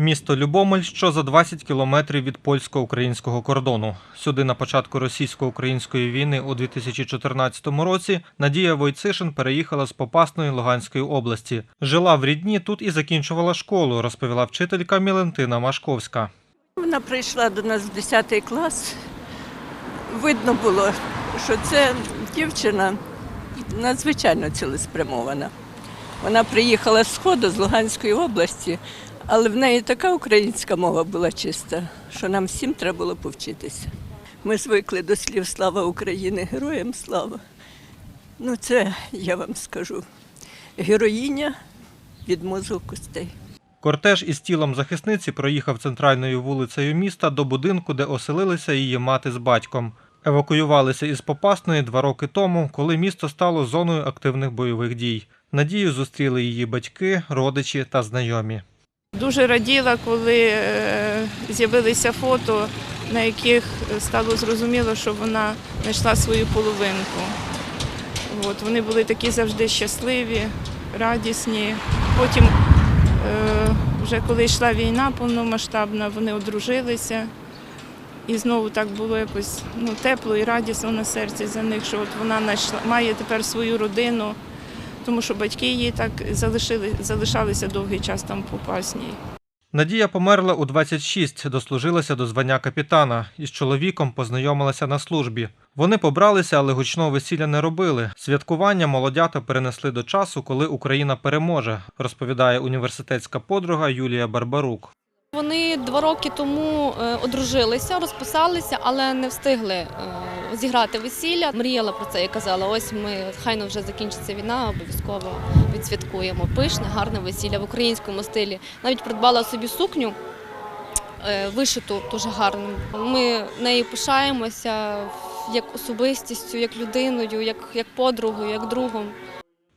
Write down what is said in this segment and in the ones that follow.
Місто Любомель, що за 20 кілометрів від польсько-українського кордону. Сюди на початку російсько-української війни у 2014 році Надія Войцишин переїхала з Попасної Луганської області. Жила в Рідні тут і закінчувала школу, розповіла вчителька Мілентина Машковська. Вона прийшла до нас в 10 клас. Видно було, що це дівчина надзвичайно цілеспрямована. Вона приїхала з Сходу, з Луганської області, але в неї така українська мова була чиста, що нам всім треба було повчитися. Ми звикли до слів Слава Україні, героям слава. Ну, це я вам скажу. Героїня від мозку костей. Кортеж із тілом захисниці проїхав центральною вулицею міста до будинку, де оселилися її мати з батьком. Евакуювалися із Попасної два роки тому, коли місто стало зоною активних бойових дій. Надію зустріли її батьки, родичі та знайомі. Дуже раділа, коли е, з'явилися фото, на яких стало зрозуміло, що вона знайшла свою половинку. От, вони були такі завжди щасливі, радісні. Потім, е, вже коли йшла війна повномасштабна, вони одружилися. І знову так було якось ну, тепло і радісно на серці за них, що от вона знайшла, має тепер свою родину, тому що батьки її так залишили, залишалися довгий час там по Попасній. Надія померла у 26, дослужилася до звання капітана. Із чоловіком познайомилася на службі. Вони побралися, але гучного весілля не робили. Святкування молодята перенесли до часу, коли Україна переможе, розповідає університетська подруга Юлія Барбарук. Вони два роки тому е, одружилися, розписалися, але не встигли е, зіграти весілля. Мріяла про це і казала: ось ми хайно вже закінчиться війна, обов'язково відсвяткуємо пишне, гарне весілля в українському стилі. Навіть придбала собі сукню е, вишиту дуже гарну. Ми нею пишаємося як особистістю, як людиною, як, як подругою, як другом.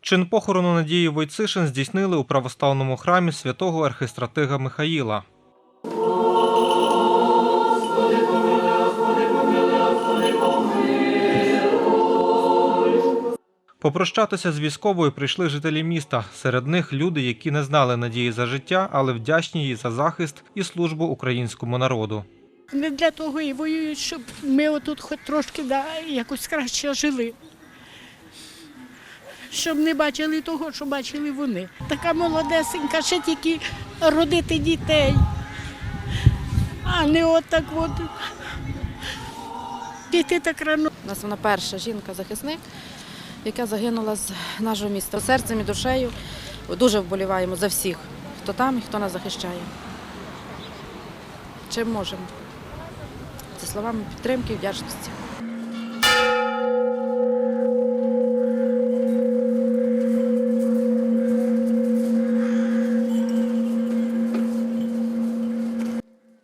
Чин похорону Надії Войцишин здійснили у православному храмі святого архистратига Михаїла. Попрощатися з військовою прийшли жителі міста. Серед них люди, які не знали надії за життя, але вдячні їй за захист і службу українському народу. Не для того і воюють, щоб ми отут хоч трошки да, якось краще жили. Щоб не бачили того, що бачили вони. Така молодесенька, ще тільки родити дітей, а не отак от. Діти так рано У нас вона перша жінка-захисник, яка загинула з нашого міста. Серцем і душею дуже вболіваємо за всіх, хто там і хто нас захищає. Чим можемо. Це словами підтримки і вдячності.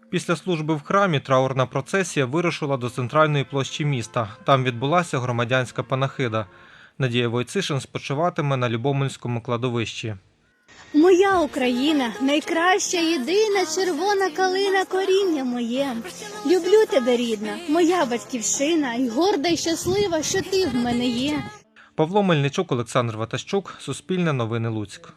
Після служби в храмі траурна процесія вирушила до центральної площі міста. Там відбулася громадянська панахида. Надія Войцишин спочиватиме на Любомельському кладовищі. Моя Україна, найкраща, єдина червона калина коріння моє. Люблю тебе, рідна, моя батьківщина, і горда й щаслива, що ти в мене є. Павло Мельничук, Олександр Ватащук, Суспільне новини Луцьк.